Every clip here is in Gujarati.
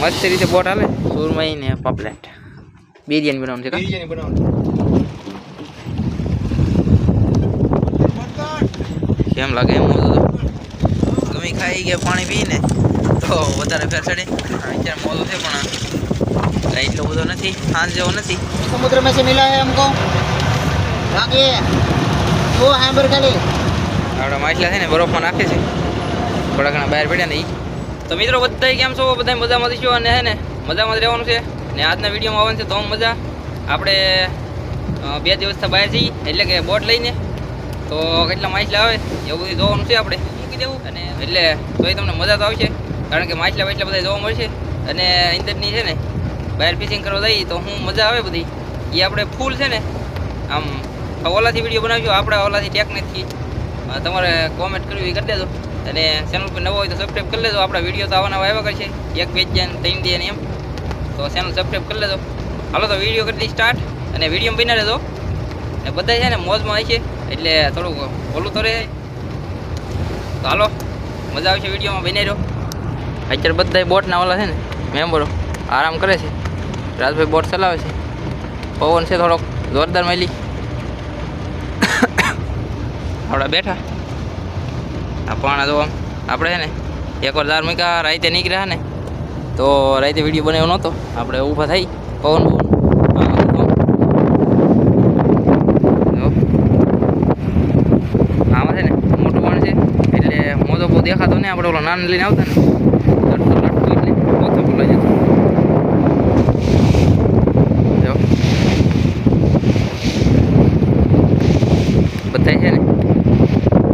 મસ્ત રીતે બોટ આવે સુરમઈ ને પપલેટ. બિરયાની બનાવવાનું છે બિરયાની બનાવવાનું. કેમ લાગે એમ મોજું તો? ખાઈ ગયા પાણી પીને. તો વધારે ફેર ચડે. અત્યારે મોજો છે પણ એટલો બધો નથી સાંજ જેવો નથી. સમુદ્ર મેં મિલા હે હમકો લાગે. ઓ હેમ્બર ખાલી. આપણા માટલા છે ને બરફમાં નાખે છે. થોડા ઘણા બહાર પડ્યા ને એ તો મિત્રો બધા કેમ છો? બધા મજામાં છો અને હે ને? મજામાં જ રહેવાનું છે. ને આજના વિડીયોમાં આવવાનું છે તો મજા. આપણે બે દિવસથી બહાર જઈએ એટલે કે બોટ લઈને. તો કેટલા માછલા આવે, એવું બધું જોવાનું છે આપણે. મૂકી દેવું અને એટલે તોય તમને મજા તો આવશે, કારણ કે માછલા વાછલા બધા જોવા મળશે. અને અંદરની છે ને, બહાર ફિશિંગ કરવા જઈએ તો હું મજા આવે બધી. એ આપણે ફૂલ છે ને, આમ ઓલાથી વીડિયો બનાવીશું આપણે ઓલાથી ટેકનિકથી તમારે કોમેન્ટ કરવી એ કરી દેજો. અને ચેનલ પર નવો હોય તો સબસ્ક્રાઈબ કરી લેજો. આપણા વીડિયો તો આવવાના આવ્યા કરશે. એક, બે જાય ત્રણ દે એમ. તો ચેનલ સબસ્ક્રાઈબ કરી લેજો. હાલો તો વીડિયો કરી દઈ સ્ટાર્ટ અને વીડિયો બની રહેજો. અને બધા છે ને મોજમાં આવી છે. એટલે થોડુંક ઓલું તો રહે. તો હાલો, મજા આવશે વિડીયોમાં બની રહ્યો અત્યારે બધા બોટના ઓલા છે ને, મેમ્બરો, આરામ કરે છે. રાજભાઈ બોટ ચલાવે છે. પવન છે થોડોક, જોરદાર મળી આપણા બેઠા. પાણા તો આપણે ને, એકવાર વાર મૂક્યા રાતે નીકળ્યા ને, તો રાતે વીડિયો બનાવ્યો નહોતો. આપણે ઊભા થઈ પવન. આમાં છે ને મોટું પણ છે, એટલે મોજો બહુ દેખાતો ને આપણે ઓલો નાન લઈને આવતા ને લડતું લડતું એટલે ઓછો બોલાઈ જતો જો બધા છે ને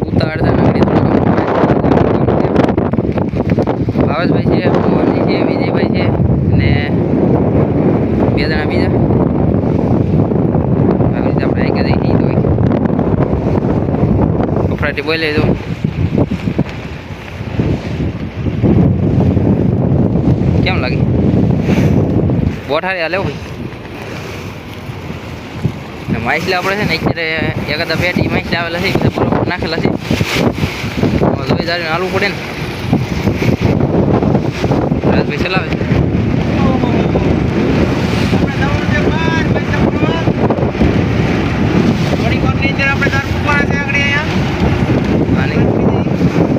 ઉતારતા નગરી ભાવેશભાઈ છે મોહનજી છે વિજયભાઈ છે અને બે જણા બીજા આવી રીતે આપણે એક જઈ તો કફડાટી બોલે તો કેમ લાગે બોઠારે હાલે ભાઈ માછલા આપણે છે ને અત્યારે એકાદા પેટી માછલા આવેલા છે બધા બરોબર નાખેલા છે જોઈ જાળીને હાલવું પડે ને રાજભાઈ ચલાવે છે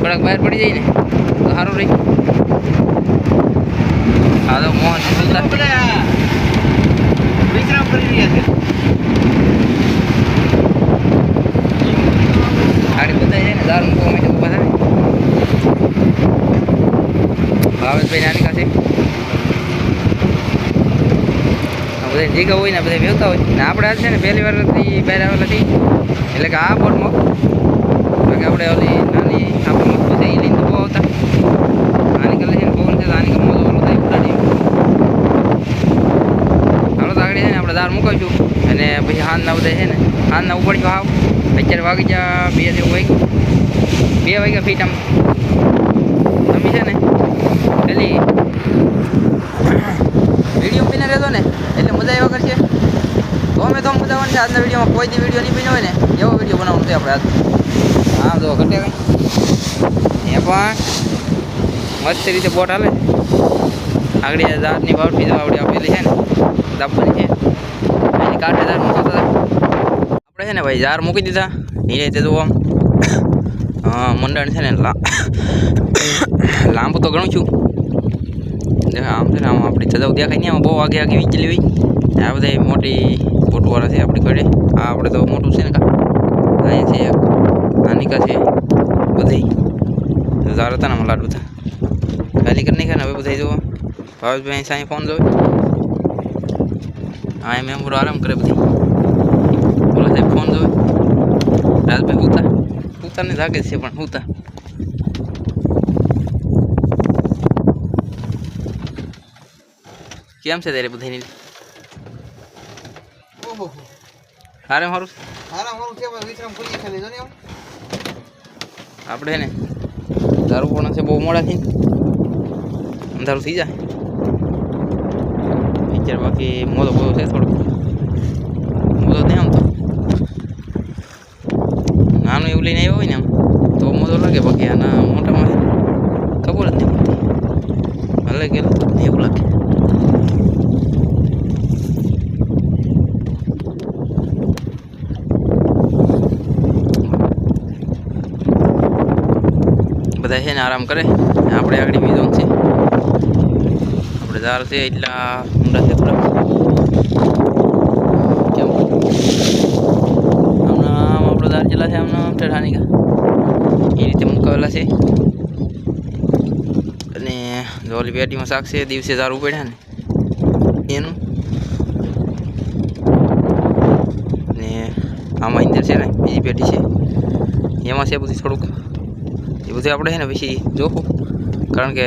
થોડાક બહાર પડી જાય ને, તો સારું રહી. હા તો મોહન સુલતાન આગળ બધા છે ને, દારૂ મૂકવા માટે થાય. ભાવેશભાઈ નાની આ બધા જીગા હોય ને બધા વ્યવતા હોય. ને આપણે છે ને, પહેલી વાર બહાર આવેલા હતી એટલે કે આ બોટમાં આપણે ઓલી નાની આપણે મસ્ત છે એ લઈને તો બહુ આવતા આની કલે છે ને પવન છે તો આની કલે મોજો ઓલો થાય ઉડાડી હાલો તો આગળ છે ને આપણે દાર મુકાવીશું અને પછી હાથના બધા છે ને. હાથના ઉપાડ્યું હાવ. અત્યારે વાગી જા બે જેવું વાગ્યું. બે વાગ્યા ફીટ આમ. તમે છે ને? પેલી વીડિયો પીને રહેતો ને. એટલે મજા એવા કરશે. અમે તો મજા આવવાની છે. આજના વિડીયોમાં કોઈ દી વીડિયો નહીં પીને હોય ને, એવો વીડિયો બનાવવાનો છે આપણે આજ હા, જો ઘટે કંઈ. એ પણ મસ્ત રીતે બોટ હાલે આગળ દાંતની બાવઠી આવડી આપેલી છે ને. દાબવાની છે. એની કાંઠે દાર મૂકતા હતા આપણે છે ને ભાઈ, જાર મૂકી દીધા. નીચે તે જુઓ. મંડળ છે ને લાંબુ તો ઘણું છું. આમ છે ને આમ આપણી સજાવ દેખાય નહીં, આમ બહુ આગે આગે વીંચેલી હોય. આ બધા મોટી ફોટોવાળા છે આપણી ઘરે. આ આપણે તો મોટું છે ને કા અહીંયા છે નાનિકા છે. બધી. ઝાર હતા ને લાડુ હતા. ખાલી કરી નાખ્યા ને હવે બધા જુઓ. ભાવેશભાઈ સાંઈ ફોન જોવે. હા એમ એમ આરામ કરે બધી બોલા સાહેબ ફોન જોવે રાજભાઈ હુતા હુતાને જાગે છે પણ હુતા કેમ છે તારે બધાની હારે મારું આપણે છે ને દારૂ પણ છે બહુ મોડાથી અંધારું થઈ જાય અત્યારે બાકી મોદો બોધો છે થોડુંક મોદો નહીં આમ તો નાનું એવું લઈને આવ્યો હોય ને આમ, તો મોટો લાગે બાકી આના મોટામાં ખબર જ નહીં પડતી. હાલે ગયેલો એવું લાગે. બધા છે ને આરામ કરે. આપણે આગળ બીજો છે આપણે ઝાડ છે એટલા ઊંડા છે થોડા કેમ હમણાં આમ આપણો છે ઠેઠાની કા એ રીતે મુકાવેલા છે. અને ધોલી પેટીમાં શાક છે દિવસે સારું પડ્યા ને. એનું. ને આમાં અંદર છે ને, બીજી પેટી છે. એમાં છે બધું થોડુંક. એ બધું આપણે છે ને પછી જોવું કારણ કે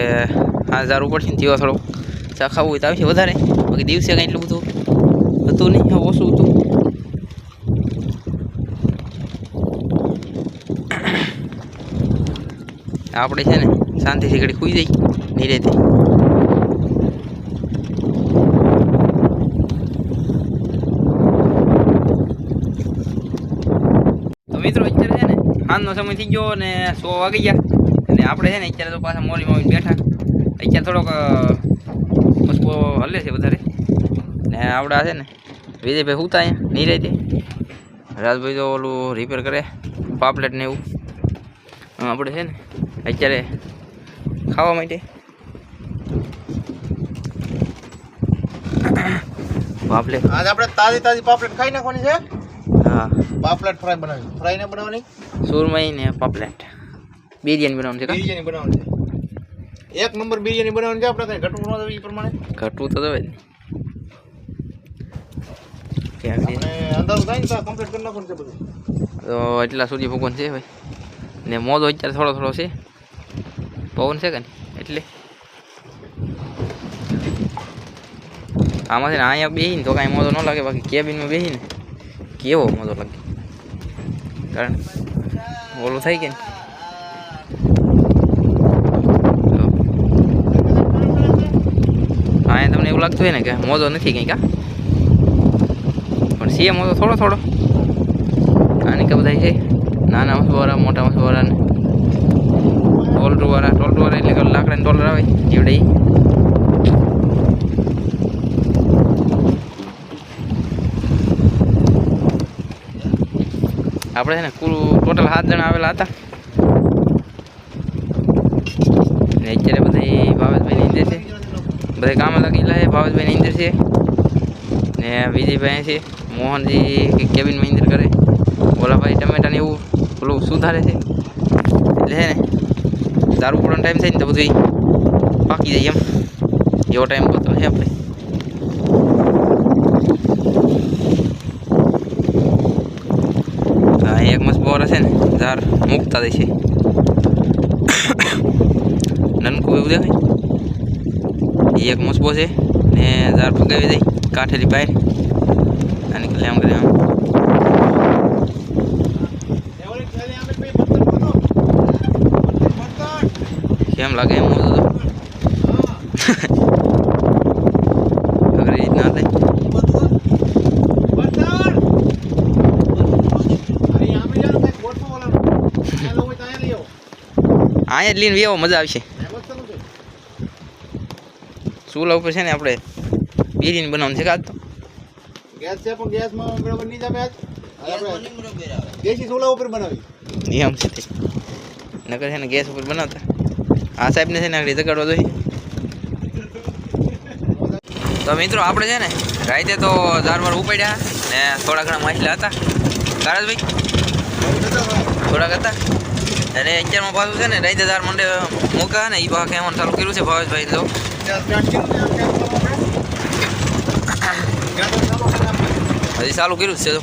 આ હજાર છે ને તેવા થોડોક. ચા ખાવું હોય તો આવશે વધારે. બાકી દિવસે કંઈ એટલું બધું હતું નહીં, ઓછું હતું. આપણે છે ને શાંતિથી ઘડી ખુઈ જઈ નિરેથી મિત્રો, અત્યારે છે ને સાંજનો સમય થઈ ગયો અને સો વાગી ગયા. અને આપણે છે ને અત્યારે તો પાછા મોલીમાં આવીને બેઠા. અત્યારે થોડોક મસ્કો હલે છે વધારે. ને આવડા છે ને વિજયભાઈ હુતા અહીંયા નહીં રાજભાઈ તો ઓલું રિપેર કરે, પાપલેટ ને એવું. આપણે છે ને અત્યારે ખાવા માટે પાપલેટ. આજ આપણે તાજી તાજી પાપલેટ ખાઈ નાખવાની છે. હા. પાપલેટ ફ્રાય બનાવી. ફ્રાય ને બનાવવાની? સુરમઈ ને પાપલેટ. બિરયાની બનાવવાની છે બિરયાની બનાવવાની છે. એક નંબર બિરયાની બનાવવાની છે આપણે કઈ ઘટવું ન એ પ્રમાણે. ઘટવું તો દવે એટલા સુધી ભગવાન છે ભાઈ. ને મોજો અત્યારે થોડો થોડો છે. પવન છે કે એટલે. આમાંથી અહીંયા બેસીને તો કાંઈ મોજો ન લાગે, બાકી કેબિનમાં બેસીને કેવો મોજો લાગે? કારણ ઓલું થાય કે અહીંયા તમને એવું લાગતું હોય ને કે મોજો નથી કંઈ કા પણ સીએ મોજો થોડો થોડો. આની કે બધા છે? નાના મસવાળા મોટા મસવાળા ને ટોલરવાળા ટોલરવાળા એટલે કે લાકડાની ટોલર આવે એવડે આપણે છે ને કુલ ટોટલ સાત જણા આવેલા હતા. ને અત્યારે બધા ભાવેશભાઈ અંદર છે. બધા કામ લાગેલા છે ભાવેશભાઈ નીંદર છે. ને વિજયભાઈ છે, મોહનજી કેબિનમાં અંદર કરે. ઓલાભાઈ ટમેટાને એવું પેલું સુધારે છે. એટલે છે ને દારૂ પડવાનો ટાઈમ થાય ને તો બધું પાકી જાય એમ. એવો ટાઈમ કરતો છે આપણે. હા એક મસ્ત બોર છે ને ઝાર મૂકતા દે છે નનકું એવું દેખાય. એક મસ્બો છે ને ઝાર પગાવી દઈ કાઠેલી બહાર અને એટલે આમ. કેમ લાગે એમ હતું. અહીંયા જ લઈને વેવો મજા આવશે. ચૂલા ઉપર છે ને આપણે બિરયાની બનાવવાનું છે કાં તો. ગેસ છે પણ ગેસમાં બરાબર નહીં જમે આજ. દેશી ચૂલા ઉપર બનાવી. નિયમ છે નકર છે ને ગેસ ઉપર બનાવતા. આ સાહેબને છે ને આગળ જગાડવા જોઈએ. તો મિત્રો, આપણે છે ને રાતે તો ઝાડવાર ઉપાડ્યા ને થોડા ઘણા માછલા હતા. કારજભાઈ થોડાક હતા. અને અત્યારમાં પાછું છે ને રાતે દાર મંડે મૂકા ને એ પાછા કહેવાનું ચાલુ કર્યું છે, ભાવેશભાઈ તો. હજી ચાલુ કર્યું છે તો.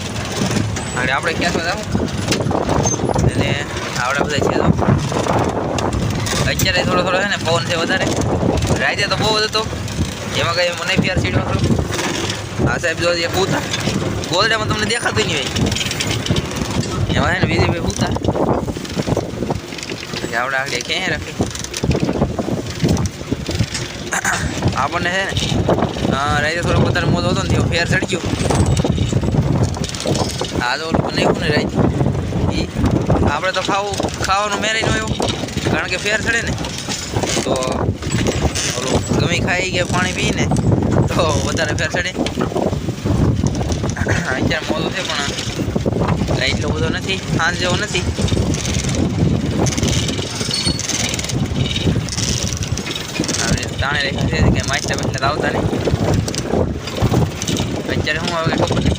અને આપણે ક્યાંથી આવું અને આવડા બધા છે તો. અત્યારે થોડો થોડો છે ને પવન છે વધારે. રાતે તો બહુ હતો. એમાં કઈ મને ફેર સીડો હતો. આ સાહેબ, જો એક ઉતા ગોલડામાં તમને દેખાતું નહીં હોય. એમાં છે ને બીજી ભાઈ ઉતા આવડા આગળ ક્યાંય રાખી? આપણને છે ને, હા, રાતે થોડો વધારે મોજ હતો ને તેવો ફેર ચડી ગયો. આ તો ઓલું બનાવ્યું ને રાતે. આપણે તો ખાવું, ખાવાનું મેરે ન આવ્યો. કારણ કે ફેર ચડે ને. તો ઓલું ગમે ખાઈ ગયા પાણી પીને, તો વધારે ફેર ચડે. અત્યારે મોડું છે પણ એટલો બધો નથી સાંજ જેવો નથી. તાણે રેખી છે, કે માછલા બાછલા આવતા નહીં. અત્યારે હું આવે કે ખબર નહીં.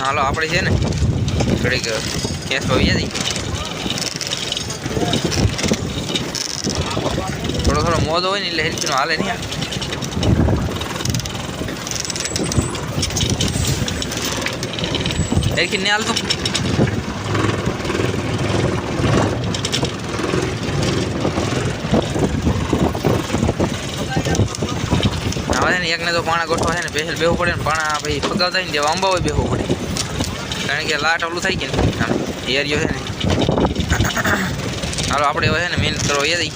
હાલો, આપણે છે ને થોડીક કેસ પવી જતી થોડો થોડો મોદો હોય ને એટલે હેલ્થનો હાલે નહીં આ. હેરખી ને હાલતો હવે છે ને એકને તો પાણા ગોઠવા છે ને સ્પેશિયલ બેહવું પડે ને પાણા ભાઈ ફગાવતા હોય ને જેવા અંબા હોય બેહવું પડે કારણ કે લાટ ઓલું થાય કે ને આમ એરિયો છે ને હાલો, આપણે હવે ને મહેનત કરો એ દઈ.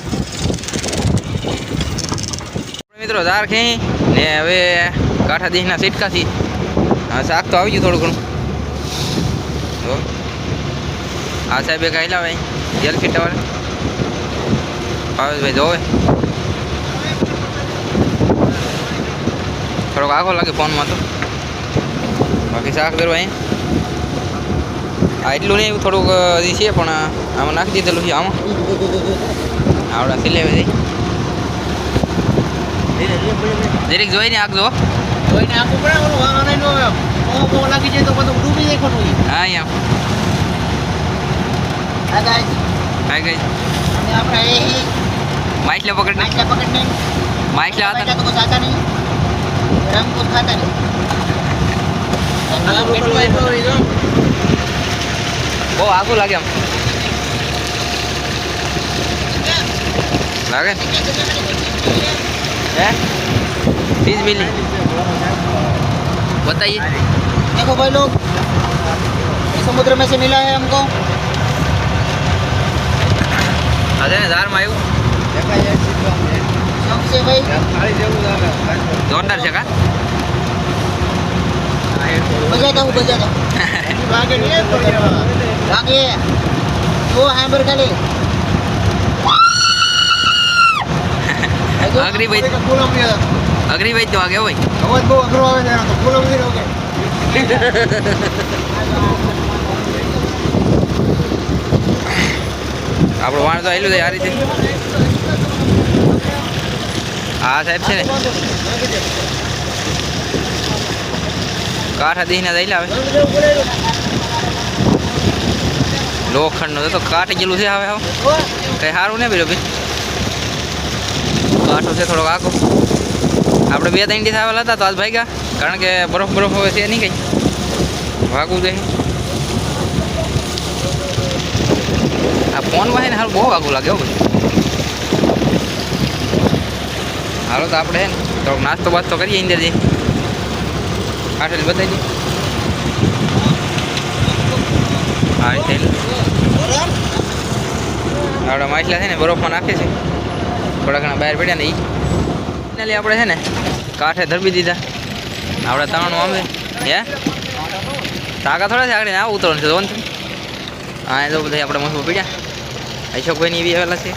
મિત્રો, ધાર ખેઈ ને હવે કાંઠા દેશના સિટકાથી શાક તો આવી ગયું થોડું ઘણું. હા આ સાહેબે કહી લાવે જેલ ફીટાવાળે. ભાવેશભાઈ, જોવે. થોડોક આખો લાગે ફોનમાં તો. બાકી શાક ધરવા અહીંયા આ એટલું નહીં થોડુંક હજી છે પણ આમાં નાખી દીધેલું છે આમાં. આવડા સિલે જઈ. જરીક જોઈને આગજો જોઈને આખું પડે લાગી જાય તો બધું ડૂબી જાય ખોટું. હા અહીંયા. આ ગાય. કાંઈ ગઈ આપણે હી. માછલા પકડ માછલા પકડને. માછલા હતા તો ખાતા નહીં. રંગપૂત ખાતા નહીં. બહુ આગું લાગે આમ લાગે ને? હે तीस मिली बताइए देखो भाई लोग ये समुद्र में से मिला है हमको અરે ને ધારમાં આવ્યું शौक से भाई જોરદાર છે કા बजाता हूँ बजाता हूँ બાકી તું સાંભળ ખાલી અઘરી ભાઈ અઘરી ભાઈ તો આગે ભાઈ અવાજ બહુ અઘરો આવે છે તો ફૂલ અઘરી ઓકે આપણો વાણ તો આવેલું છે આ રીતે હા સાહેબ છે ને કાઠા દીહીને જઈ લાવે લોખંડનો તો કાટ ગયેલું છે હવે હવે કઈ સારું ને બીજો ભાઈ કાંઠો છે થોડોક આખો. આપણે બે ત્રણ દિવસ હતા તો આજ ગયા કારણ કે બરફ બરફ હવે છે નહીં કંઈ. ભાગવું જોઈએ આ ફોનમાં છે ને હાલ બહુ આગું લાગે ભાઈ હાલો તો આપણે છે થોડોક નાસ્તો બાસ્તો કરીએ અંદર જઈને આઠેલી બતાવી દઈએ હા થયેલું આપણા માછલા છે ને બરફમાં નાખે છે. થોડા ઘણા બહાર પડ્યા ને એ ફાઇનલી આપણે છે ને, કાંઠે ધરબી દીધા. આપણે તણનું આમે હે? તાકા થોડા છે આગળ ના ઉતરવાનું છે, જોવાનું હા એ તો બધા આપણે મસ્ત પીડ્યા. અશોકભાઈની એવી આવેલા છે.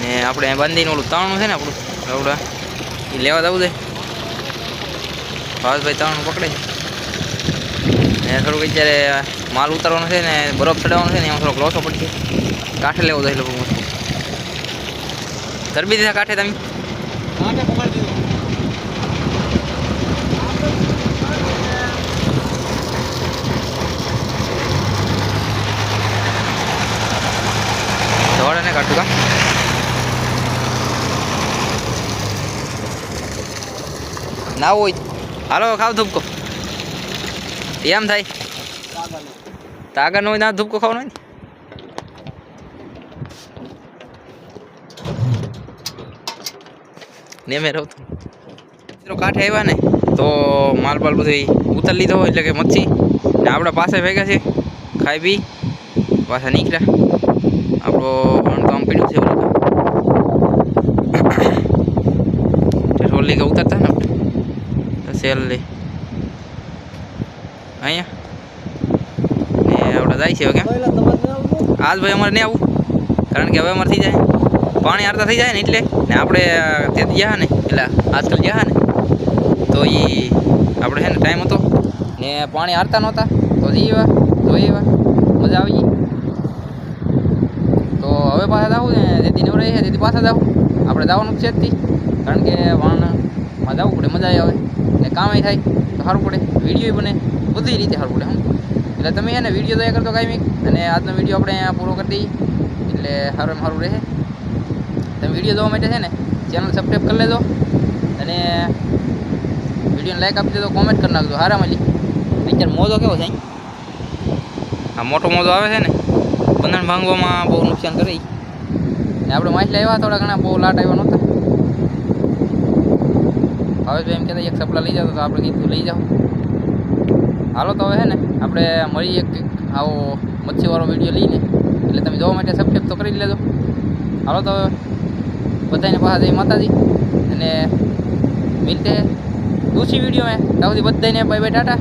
ને આપણે બંદીને ઓલું તણનું છે ને આપણું, આપણે. એ લેવા જવું છે. ભાવેશભાઈ તણનું પકડે ને થોડુંક અત્યારે માલ ઉતારવાનો છે ને બરફ ચડાવવાનો છે ને એમાં થોડોક લોસો પડશે કાંઠે લેવો જોઈએ લોકો મસ્ત ધરબી દીધા કાંઠે તમે? ધોળે ને કાઢું કા? ના હોય. હાલો ખાવ ધૂપકો. એમ થાય. તાગર નો ના ધૂપકો ખાવાનો ને? ને મેં રહું મિત્રો કાંઠે આવ્યા ને, તો માલ બાલ બધું ઉતાર લીધો એટલે કે મચ્છી. ને આપણા પાસે ભેગા છે, ખાઈ પી, પાછા નીકળ્યા. આપણો આમ પીડ્યું છે ઓલું રોલી કે ઉતરતા ને આપણે. સેલ લઈ. અહીંયા. જાય છે હવે આજ ભાઈ અમારે નહીં આવું, કારણ કે હવે અમારે થઈ જાય. પાણી હારતા થઈ જાય ને એટલે, ને આપણે તે ગયા ને એટલે આજકાલ ગયા ને, તો એ આપણે છે ને ટાઈમ હતો, ને પાણી હારતા નહોતા, તો જઈ એવા જોઈ એવા, મજા આવી તો હવે પાછા જાવું ને, જેથી નવરાઈ છે, તેથી પાછા જાવું. આપણે જવાનું છે જ કારણ કે વાણમાં જવું પડે, મજા આવે. ને કામે થાય, તો સારું પડે, વીડિયો બને, બધી રીતે સારું પડે હમ એટલે તમે એને વીડિયો જોયા કરતો કાંઈ અને આજનો વીડિયો આપણે અહીંયા પૂરો કરી દઈએ. એટલે સારું સારું રહે. તમે વીડિયો જોવા માટે છે ને ચેનલ સબસ્ક્રાઈબ કરી લેજો. અને વિડીયોને લાઈક આપી દેજો કોમેન્ટ કરી નાખજો. હારા મળી. પિક્ચર મોજો કેવો છે આ મોટો મોજો આવે છે ને, બંધન ભાંગવામાં બહુ નુકસાન કરે. ને આપણે માછલા આવ્યા થોડા ઘણા, બહુ લાટ આવ્યા નહોતા. હવે જો એમ કહેતા, એક સપલા લઈ જાઓ તો આપણે કીધું લઈ જાઓ. હાલો તો હવે હે ને, આપણે મળીએ કંઈક આવો મચ્છીવાળો વીડિયો લઈને. એટલે તમે જોવા માટે સબસ્ક્રાઈબ તો કરી લેજો. હાલો તો બધાને પાસે જઈ માતાજી. અને મિલતે દૂસરી વીડિયો મેં ત્યાં સુધી બધાને બાય બાય ટાટા.